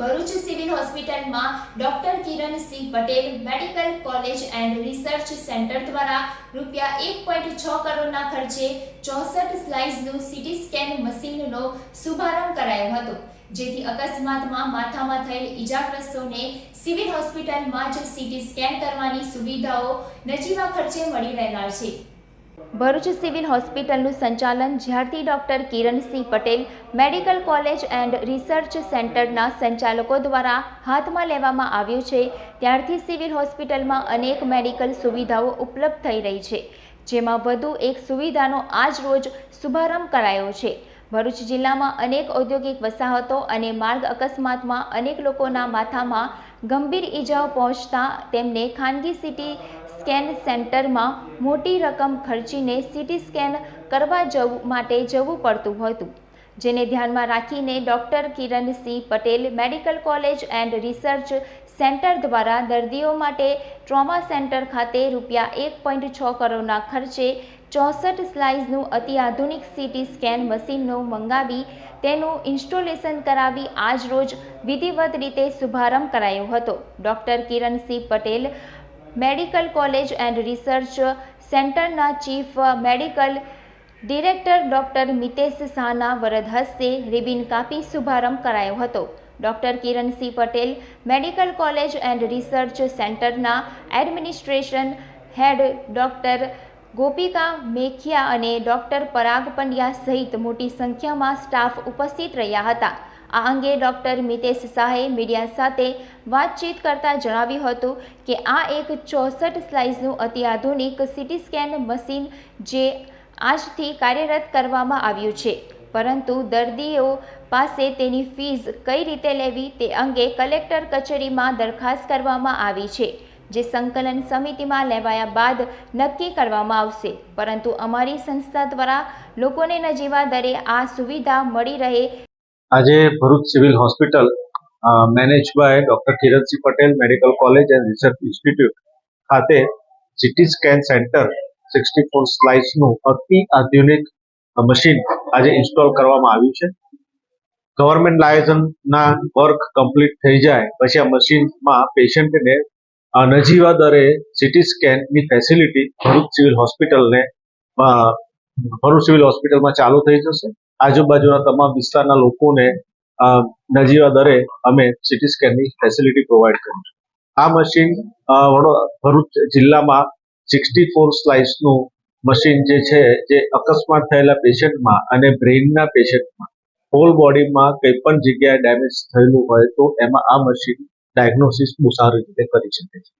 Bharuch civil હોસ્પિટલમાં doctor Kiran Singh Patel medical college and research centre દ્વારા રૂપિયા એક પોઈન્ટ છ કરોડના ખર્ચે ચોસઠ સ્લાઇસનું સીટી સ્કેન મશીનનો શુભારંભ કરાયો હતો, જેથી અકસ્માતમાં માથામાં થયેલ ઈજાગ્રસ્તોને સિવિલ હોસ્પિટલમાં જ સીટી સ્કેન કરવાની સુવિધાઓ નજીવા ખર્ચે મળી રહેનાર છે. ભરૂચ સિવિલ હોસ્પિટલનું સંચાલન જ્યારથી doctor Kiransinh Patel medical college and research સેન્ટરના સંચાલકો દ્વારા હાથમાં લેવામાં આવ્યું છે, ત્યારથી સિવિલ હોસ્પિટલમાં અનેક મેડિકલ સુવિધાઓ ઉપલબ્ધ થઈ રહી છે, જેમાં વધુ એક સુવિધાનો આજ રોજ શુભારંભ કરાયો છે. ભરૂચ જિલ્લામાં અનેક ઔદ્યોગિક વસાહતો અને માર્ગ અકસ્માતમાં અનેક લોકોના માથામાં ગંભીર ઈજાઓ પહોંચતા તેમને ખાનગી સિટી સ્કેન સેન્ટરમાં મોટી રકમ ખર્ચીને સીટી સ્કેન કરવા જવું માટે જવું પડતું હતું, જેને ધ્યાનમાં રાખીને doctor Kiransinh Patel medical college and research centre દ્વારા દર્દીઓ માટે ટ્રોમા સેન્ટર ખાતે રૂપિયા એક પોઈન્ટ છ કરોડના ખર્ચે ચોસઠ સ્લાઇઝનું અતિઆધુનિક સીટી સ્કેન મશીનનું મંગાવી તેનું ઇન્સ્ટોલેશન કરાવી આજરોજ વિધિવત રીતે શુભારંભ કરાયો હતો. Doctor Kiransinh Patel medical college and research સેન્ટરના chief medical director doctor Mitesh શાહના વરદ હસ્તે રિબિન કાપી શુભારંભ કરાયો હતો. Doctor Kiransinh Patel medical college and research સેન્ટરના administration head doctor Gopika Mekhia અને ડૉક્ટર પરાગ પંડ્યા સહિત મોટી સંખ્યામાં સ્ટાફ ઉપસ્થિત રહ્યા હતા. આ અંગે ડૉક્ટર મિતેશ શાહે મીડિયા સાથે વાતચીત કરતા જણાવ્યું હતું કે આ એક ચોસઠ સ્લાઇસનું અતિ આધુનિક સીટી સ્કેન મશીન જે આજથી કાર્યરત કરવામાં આવ્યું છે. પરંતુ દર્દીઓ પાસે તેની ફીસ કઈ રીતે લેવી તે અંગે કલેક્ટર કચેરીમાં દરખાસ્ત કરવામાં આવી છે, જે સંકલન સમિતિમાં લેવાયા બાદ નક્કી કરવામાં આવશે. પરંતુ અમારી સંસ્થા દ્વારા લોકોને નજીવા દરે આ સુવિધા મળી રહે આજે Bharuch civil hospital manage by doctor Kiransinh Patel medical college and research institute ખાતે CT scan centre sixty four સ્લાઇસનું અતિ આધુનિક મશીન આજે ઇન્સ્ટોલ કરવામાં આવ્યું છે. ગવર્મેન્ટ લાયસન્સના વર્ક કમ્પ્લીટ થઈ જાય પછી આ મશીનમાં પેશન્ટને નજીવા દરે સિટી સ્કેનની ફેસિલિટી ભરૂચ સિવિલ હોસ્પિટલને ભરૂચ સિવિલ હોસ્પિટલમાં ચાલુ થઈ જશે. આજુબાજુના તમામ વિસ્તારના લોકોને નજીવા દરે અમે સિટી સ્કેનની ફેસિલિટી પ્રોવાઈડ કરીશું આ મશીન ભરૂચ જિલ્લામાં સિક્સટી ફોર સ્લાઇસનું મશીન જે છે, જે અકસ્માત થયેલા પેશન્ટમાં અને બ્રેઇનના પેશન્ટમાં હોલ બોડીમાં કંઈ પણ જગ્યાએ ડેમેજ થયેલું હોય તો એમાં આ મશીન ડાયગ્નોસિસ બહુ સારી રીતે કરી શકે છે.